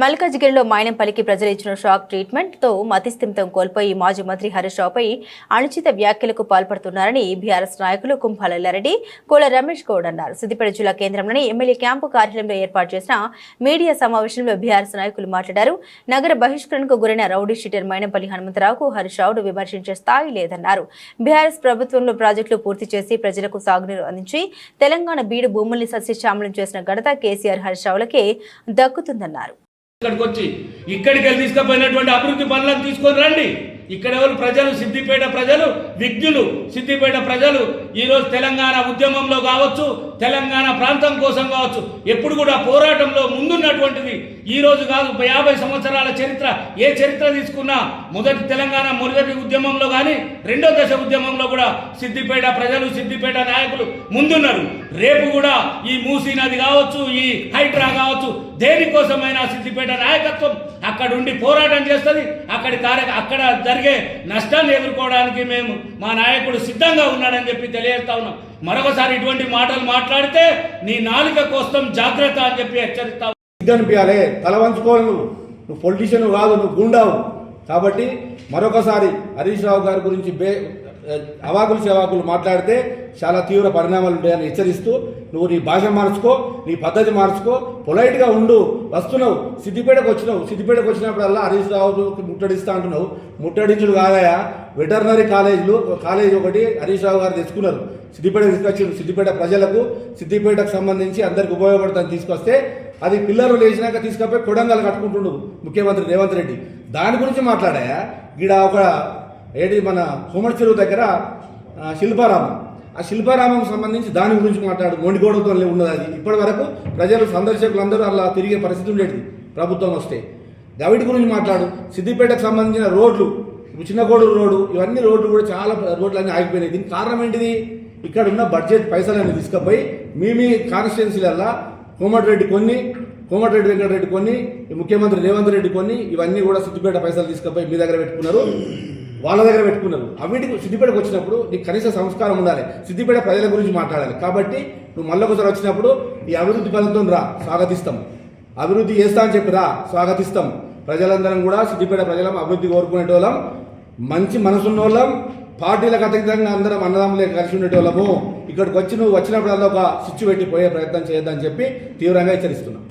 మల్కాజ్గిరిలో మైనంపల్లికి ప్రజలు ఇచ్చిన షాక్ ట్రీట్మెంట్తో మతిస్థిమితం కోల్పోయి మాజీ మంత్రి హరీష్ రావుపై అనుచిత వ్యాఖ్యలకు పాల్పడుతున్నారని బీఆర్ఎస్ నాయకులు కుంభాలెల్లారెడ్డి కోల రమేష్ గౌడ్ అన్నారు. సిద్దిపేట జిల్లా కేంద్రంలోని ఎమ్మెల్యే క్యాంపు కార్యాలయంలో ఏర్పాటు చేసిన మీడియా సమావేశంలో బీఆర్ఎస్ నాయకులు మాట్లాడారు. నగర బహిష్కరణకు గురైన రౌడీ షీటర్ మైనంపల్లి హనుమంతరావుకు హరీష్ రావును విమర్శించే స్థాయి లేదన్నారు. బీఆర్ఎస్ ప్రభుత్వంలో ప్రాజెక్టులు పూర్తి చేసి ప్రజలకు సాగునీరు అందించి తెలంగాణ బీడు భూముల్ని సస్యశ్యామలం చేసిన ఘనత కేసీఆర్ హరీష్ రావులకే దక్కుతుందన్నారు. ఇక్కడికి వచ్చి ఇక్కడికి వెళ్ళి తీసుకుపోయినటువంటి అభివృద్ధి పనులను తీసుకొని రండి. ఇక్కడ ఎవరు ప్రజలు? సిద్దిపేట ప్రజలు విజ్ఞులు సిద్దిపేట ప్రజలు ఈరోజు తెలంగాణ ఉద్యమంలో కావచ్చు తెలంగాణ ప్రాంతం కోసం కావచ్చు ఎప్పుడు కూడా పోరాటంలో ముందున్నటువంటిది. ఈ రోజు కాదు యాభై సంవత్సరాల చరిత్ర. ఏ చరిత్ర తీసుకున్నా మొదటి తెలంగాణ మొదటి ఉద్యమంలో కానీ రెండో దశ ఉద్యమంలో కూడా సిద్దిపేట ప్రజలు సిద్దిపేట నాయకులు ముందున్నారు. రేపు కూడా ఈ మూసీ నది కావచ్చు ఈ హైడ్రా కావచ్చు దేనికోసమైనా సిద్దిపేట నాయకత్వం అక్కడ ఉండి పోరాటం చేస్తుంది. అక్కడి కార్య అక్కడ జరిగే నష్టాన్ని ఎదుర్కోవడానికి మేము మా నాయకుడు సిద్ధంగా ఉన్నాడని చెప్పి తెలియజేస్తా ఉన్నాం. మరొకసారి ఇటువంటి మాటలు మాట్లాడితే నీ నాలుక కోసం జాగ్రత్త అని చెప్పి హెచ్చరిస్తా ఉన్నాం. సిగ్గనిపించాలి నువ్వు. నువ్వు పొలిటీషియన్ కాదు నువ్వు గుండావు. కాబట్టి మరొకసారి హరీష్ రావు గారి గురించి బే అవాకులు సేవాకులు మాట్లాడితే చాలా తీవ్ర పరిణామాలు ఉంటాయని హెచ్చరిస్తూ నువ్వు నీ భాష మార్చుకో నీ పద్ధతి మార్చుకో పొలైట్గా ఉండు వస్తున్నావు సిద్దిపేటకు వచ్చినావు సిద్దిపేటకు వచ్చినప్పుడల్లా హరీష్ రావు ముట్టడిస్తా అంటున్నావు. ముట్టడించుడు కాదయా వెటర్నరీ కాలేజీలు కాలేజ్ ఒకటి హరీష్ రావు గారు తెచ్చుకున్నారు. సిద్దిపేట తీసుకొచ్చిండు సిద్దిపేట ప్రజలకు సిద్దిపేటకు సంబంధించి అందరికి ఉపయోగపడుతుంది తీసుకొస్తే అది పిల్లలు లేచినాక తీసుకపోయి కొడంగల్ కట్టుకుంటుండు ముఖ్యమంత్రి రేవంత్ రెడ్డి. దాని గురించి మాట్లాడాయా ఈడ ఒక ఏంటి మన సోమడి చెరువు దగ్గర శిల్పారామం. ఆ శిల్పారామం సంబంధించి దాని గురించి మాట్లాడు మొండిగోడతో ఉన్నది అది. ఇప్పటి వరకు ప్రజలు సందర్శకులందరూ అలా తిరిగే పరిస్థితి ఉండేది ప్రభుత్వం వస్తే. గవిటి గురించి మాట్లాడు సిద్దిపేటకు సంబంధించిన రోడ్లు ఇప్పుడు చిన్నగోడూరు రోడ్డు ఇవన్నీ రోడ్లు కూడా చాలా రోడ్లు అన్నీ ఆగిపోయినాయి. దీనికి కారణం ఏంటిది? ఇక్కడ ఉన్న బడ్జెట్ పైసలన్నీ తీసుకుపోయి మీ మీ కాన్స్టిట్యున్సీలల్లా కోమటిరెడ్డి కొన్ని కోమటిరెడ్డి వెంకటరెడ్డి కొన్ని ముఖ్యమంత్రి రేవంత్ రెడ్డి కొన్ని ఇవన్నీ కూడా సిద్దిపేట పైసలు తీసుకుపోయి మీ దగ్గర పెట్టుకున్నారు. వాళ్ళ దగ్గర పెట్టుకున్నాను. అవిటికి సిద్దిపేటకు వచ్చినప్పుడు నీకు కనీస సంస్కారం ఉండాలి. సిద్దిపేట ప్రజల గురించి మాట్లాడాలి. కాబట్టి నువ్వు మళ్ళొకసారి వచ్చినప్పుడు ఈ అభివృద్ధి పనులతో రా స్వాగతిస్తాం. అభివృద్ధి చేస్తా అని చెప్పి రా స్వాగతిస్తాం. ప్రజలందరం కూడా సిద్దిపేట ప్రజలం అభివృద్ధి కోరుకునే వాళ్ళం మంచి మనసున్న వాళ్ళం పార్టీలకు అతీతంగా అందరం అన్నదమ్ములే కలిసి ఉండేటోళ్ళము. ఇక్కడికి వచ్చి నువ్వు వచ్చినప్పుడల్లా ఒక స్విచ్ పెట్టి పోయే ప్రయత్నం చేయొద్దని చెప్పి తీవ్రంగా హెచ్చరిస్తున్నాం.